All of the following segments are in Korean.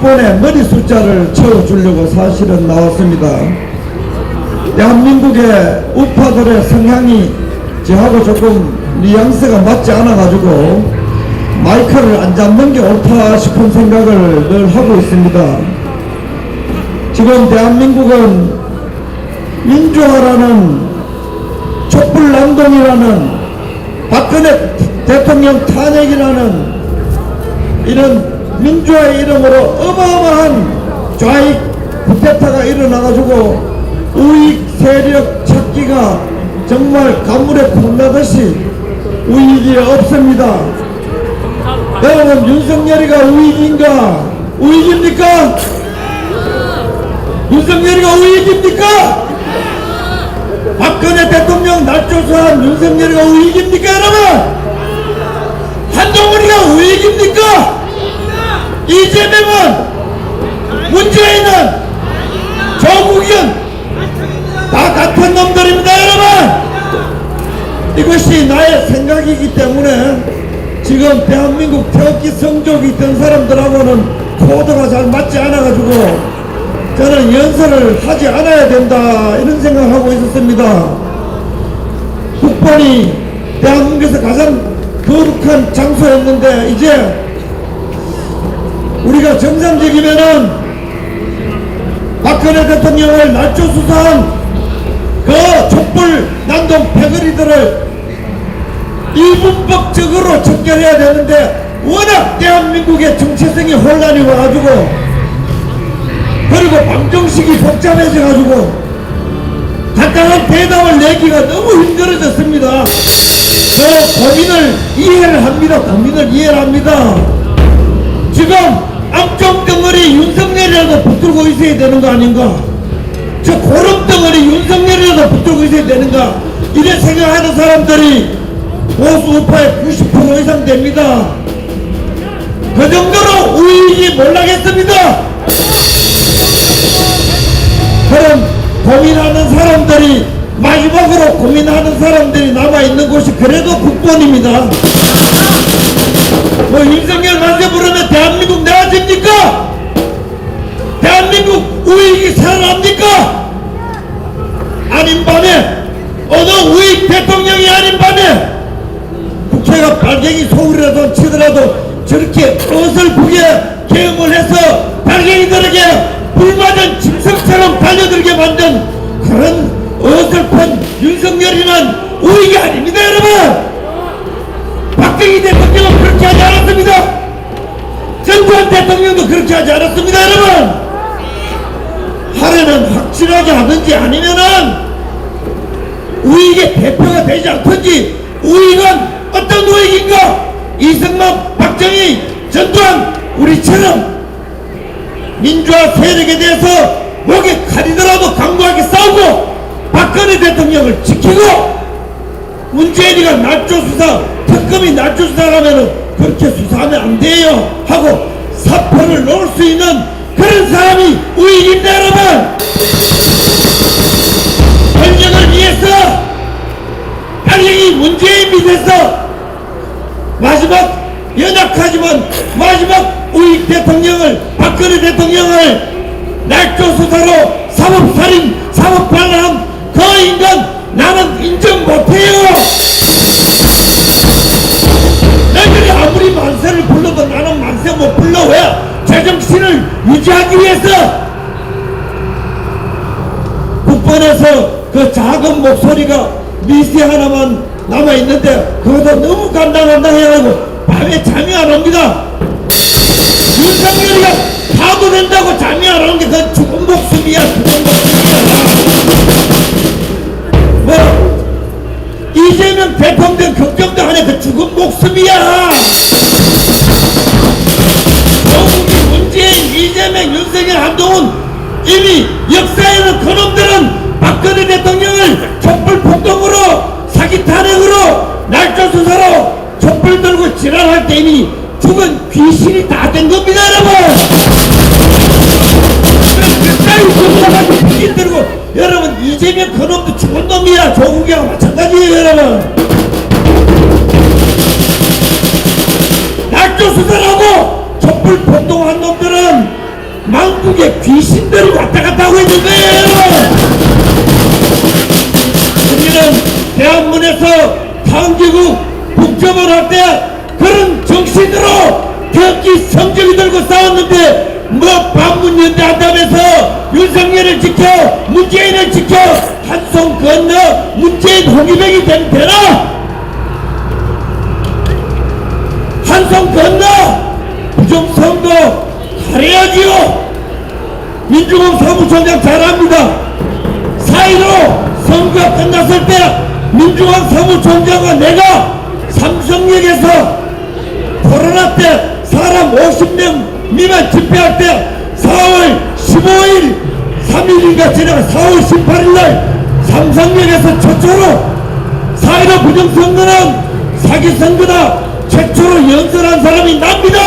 국본의 머리 숫자를 채워주려고 사실은 나왔습니다. 대한민국의 우파들의 성향이 저하고 조금 뉘앙스가 맞지 않아가지고 마이크를 안 잡는 게 옳다 싶은 생각을 늘 하고 있습니다. 지금 대한민국은 민주화라는 촛불난동이라는 박근혜 대통령 탄핵이라는 이런 민주화의 이름으로 어마어마한 좌익 쿠데타가 일어나가지고 우익 세력 찾기가 정말 가물에 콩나듯이 우익이 없습니다. 여러분 윤석열이가 우익인가? 우익입니까? 윤석열이가 우익입니까? 박근혜 대통령 날조사한 윤석열이가 우익입니까 여러분? 한동훈이가 우익입니까? 이재명은 문재인은 조국은 다 같은 놈들입니다 여러분. 이것이 나의 생각이기 때문에 지금 대한민국 태극기 성족이 있던 사람들하고는 코드가 잘 맞지 않아가지고 저는 연설을 하지 않아야 된다 이런 생각을 하고 있었습니다. 국본이 대한민국에서 가장 거룩한 장소였는데 이제 우리가 정상적이면은 박근혜 대통령을 날조 수사한 그 촛불 난동 패거리들을 이분법적으로 척결해야 되는데 워낙 대한민국의 정체성이 혼란이 와가지고 그리고 방정식이 복잡해져가지고 간단한 대답을 내기가 너무 힘들어졌습니다. 그 고민을 이해를 합니다. 고민을 이해를 합니다. 지금 암정 덩어리 윤석열이라도 붙들고 있어야 되는 거 아닌가? 저 고름 덩어리 윤석열이라도 붙들고 있어야 되는가? 이래 생각하는 사람들이 보수 우파의 90% 이상 됩니다. 그 정도로 우익이 몰락했습니다. 그런 고민하는 사람들이 마지막으로 고민하는 사람들이 남아있는 곳이 그래도 국본입니다. 뭐 윤석열 만세 부르면 대한민국 나아집니까? 대한민국 우익이 살아납니까? 아닌 밤에 어느 우익 대통령이 아닌 밤에 국회가 발갱이 소울이라도 치더라도 저렇게 어설프게 개혁을 해서 발갱이들에게 불맞은 짐승처럼 달려들게 만든 그런 어설픈 윤석열이는 우익이 아닙니다 여러분 전두환 대통령도 그렇게 하지 않았습니다 여러분. 하려면 확실하게 하든지 아니면은 우익의 대표가 되지 않든지 우익은 어떤 우익인가? 이승만 박정희 전두환 우리처럼 민주화 세력에 대해서 목에 칼이더라도 강고하게 싸우고 박근혜 대통령을 지키고 문재인이가 날조 수사 특검이 날조 수사라면은 그렇게 수사하면 안 돼요 하고 사표를 놓을 수 있는 그런 사람이 우익입니다 여러분! 권력을 위해서 당연히 문재인 밑에서 마지막 연약하지만 마지막 우익 대통령을 박근혜 대통령을 날조 수사로 사법살인 사법반란 그 인간 나는 인정 못해요 만세를 불러도 나는 만세 못 불러 왜? 제정신을 유지하기 위해서 국본에서 그 작은 목소리가 미세 하나만 남아있는데 그것도 너무 간당간당 해가지고 밤에 잠이 안 옵니다. 윤석열이가 파도 된다고 잠이 안 오는 게그 죽은 목숨이야. 죽은 목숨이야. 뭐 이재명 대통령 걱정도 안해 그 죽은 목숨이야 한동훈 이미 역사에는 그놈들은 박근혜 대통령을 촛불 폭동으로 사기 탄핵으로 날조 수사로 촛불 들고 지랄할 때 이미 죽은 귀신이 다 된 겁니다 여러분. 끝까지 죽어가지고 귀신 들고 여러분 이재명 그놈도 죽은 놈이야 조국이랑 마찬가지 국정을 할 때 그런 정신으로 특히 성적이 들고 싸웠는데 뭐 반문연대 한다면서 윤석열을 지켜 문재인을 지켜 한 손 건너 문재인 홍위병이 되면 되나? 한 손 건너 부정선거 가려야지요 민주공 사무총장 잘합니다 사이로 선거 끝났을 때 민주당 사무총장과 내가 삼성역에서 코로나 때 사람 50명 미만 집회할 때 4월 15일 3일인가 지나가 4월 18일 날 삼성역에서 최초로 사이로 부정선거는 사기선거다 최초로 연설한 사람이 납니다.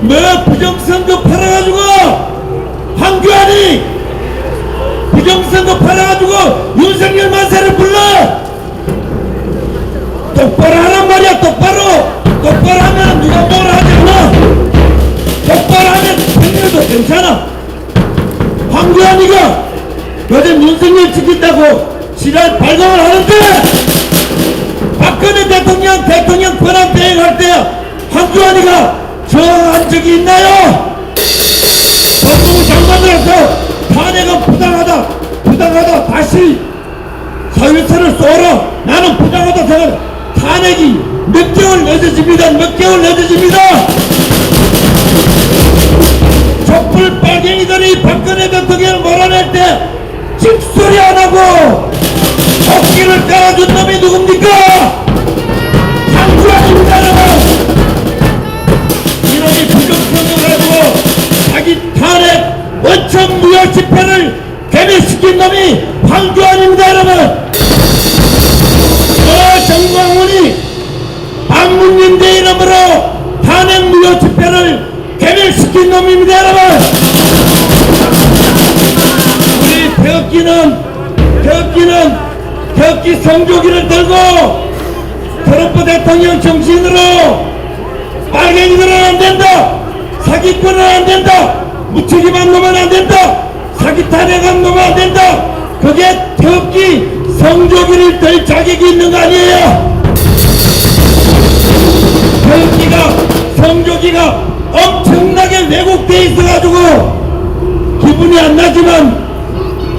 뭐 부정선거 팔아가지고 황교안이 부정선거 팔아가지고 윤석열 만세를 불러 똑바로 하란 말이 야 똑바로 똑바로 하면 누가 뭐라 않아? 똑바로 하면 평균도 괜찮아. 황교안이가 요즘 윤석열 지킨다고 지랄 발광을 하는데 박근혜 대통령 대통령 권한 대행할 때 황교안이가 저항한 적이 있나요? 법무부 장관으로서 탄핵은 부당하다 부당하다. 다시 사유서를 쏘라. 나는 부당하다 생각 탄핵이 몇 개월 늦어집니다. 몇 개월 늦어집니다. 촛불 빨갱이들이 박근혜 대통령을 몰아낼 때 찍소리 안 하고 어깨를 깔아준 놈이 누굽니까? 한국입니다 여러분 이놈이 부정선거 가지고 자기 탄핵 원천 무효 집회를 개별시킨 놈이 황교 성조기를 들고 트럼프 대통령 정신으로 빨갱이들은 안 된다. 사기꾼은 안 된다. 무책임한 놈은 안 된다. 사기 탄핵한 놈은 안 된다. 그게 태극기 성조기를 들 자격이 있는 거 아니에요? 태극기가 성조기가 엄청나게 왜곡돼 있어가지고 기분이 안 나지만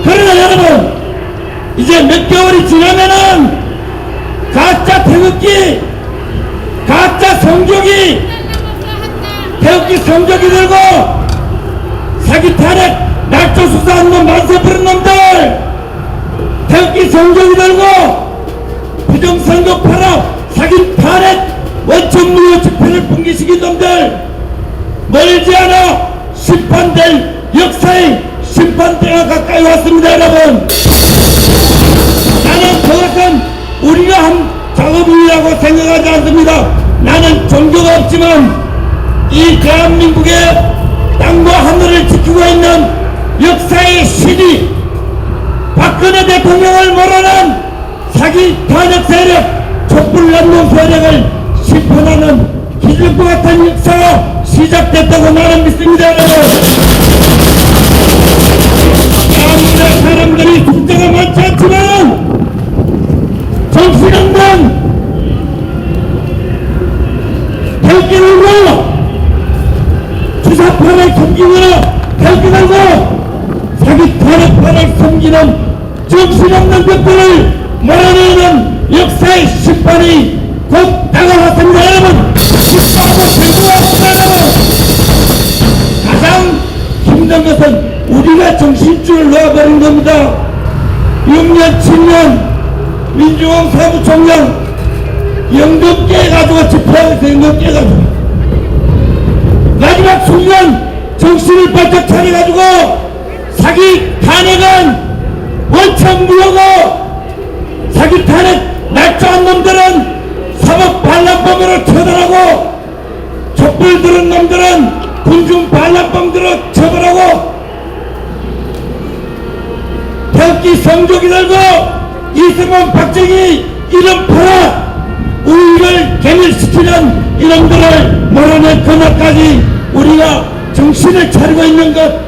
그러나 여러분 이제 몇 개월이 지나면은 가짜 태극기 가짜 성적이 태극기 성적이 들고 사기 탄핵 낙조 수사한 놈 만세 부른 놈들 태극기 성적이 들고 부정선거 팔아 사기 탄핵 원천 무효 집회를 붕괴시킨 놈들 멀지 않아 심판될 역사의 심판대가 가까이 왔습니다 여러분 그것은 우리가 한 작업이라고 생각하지 않습니다. 나는 종교가 없지만 이 대한민국의 땅과 하늘을 지키고 있는 역사의 신이 박근혜 대통령을 몰아낸 사기 탄핵 세력 촛불 난동 세력을 심판하는 기적과 같은 역사가 시작됐다고 나는 믿습니다 여러분 대한민국 사람들이 숫자가 많지 않지만 정신없는 대기를고 주사판을 섬기거나 대기하고 사기 탄핵판을 섬기는 정신없는 것들을 몰아내는 역사의 심판이 곧 다가왔습니다. 여러분 기뻐하고 즐거워합니다 여러분 가장 힘든 것은 우리가 정신줄을 놓아버린 겁니다. 6년 7년 민주공 사무총장 연금 깨가지고 집회하고 있어 연금 깨가지고 마지막 순간 정신을 바짝 차려가지고 사기 탄핵은 원천 무효고 사기 탄핵 날조한 놈들은 사법 반란범으로 처벌하고 촛불 들은 놈들은 군중 반란범으로 처벌하고 태극기 성조기 들고 이승만 박정희 이름 팔아 우리를 개멸시키는 이놈들을 몰아낼 그날까지 우리가 정신을 차리고 있는 것.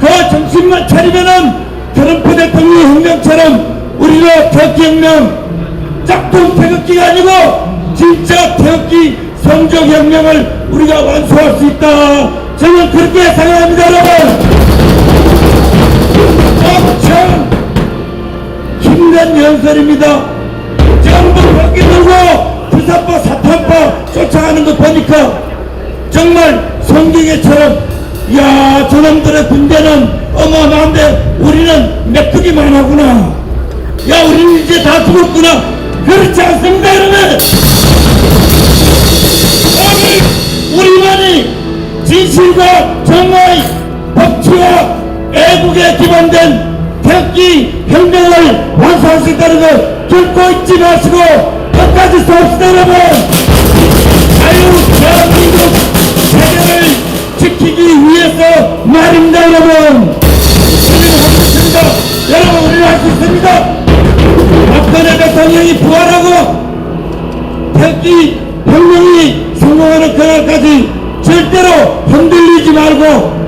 그 정신만 차리면은 트럼프 대통령 혁명처럼 우리도 태극기 혁명 짝퉁 태극기가 아니고 진짜 태극기 성적 혁명을 우리가 완수할 수 있다. 저는 그렇게 생각합니다 여러분. 엄청 힘든 연설입니다. 전부 바퀴 들고 부사파 사탄파 쫓아가는 거 보니까 정말 성경에처럼 야 저놈들의 군대는 어마어마한데 우리는 메뚜기만 하구나. 야 우리는 이제 다 죽었구나. 그렇지 않습니다 여러분? 우리만이 진실과 정의 법치와 애국에 기반된 태극기 혁명을 완수할 수 있다는 걸 결코 잊지 마시고 끝까지 싸웁시다 여러분. 자유 대한민국 세계를 지키기 위해서 말입니다 여러분. 우리는 할수 있습니다. 여러분 우리는 할수 있습니다. 박근혜 대통령이 부활하고 태극기 혁명이 성공하는 그날까지 절대로 흔들리지 말고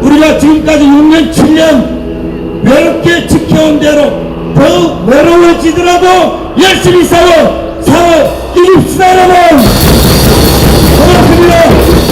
우리가 지금까지 6년 7년 외롭게 지켜온 대로 더욱 외로워지더라도 열심히 싸워 싸워 이깁시다 여러분. 고맙습니다.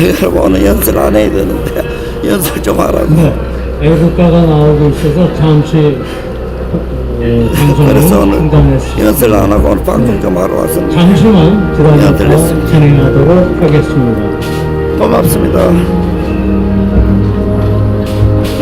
여러분 오늘 연설 안 해야 되는데 연설 좀 하라고 네, 애국가가 나오고 있어서 잠시 어, 방송을 그래서 오늘 중단했습니다. 연설 안 하고 오늘 방송 좀 하러 왔습니다 잠시만 네, 들렸습니다. 진행하도록 하겠습니다. 고맙습니다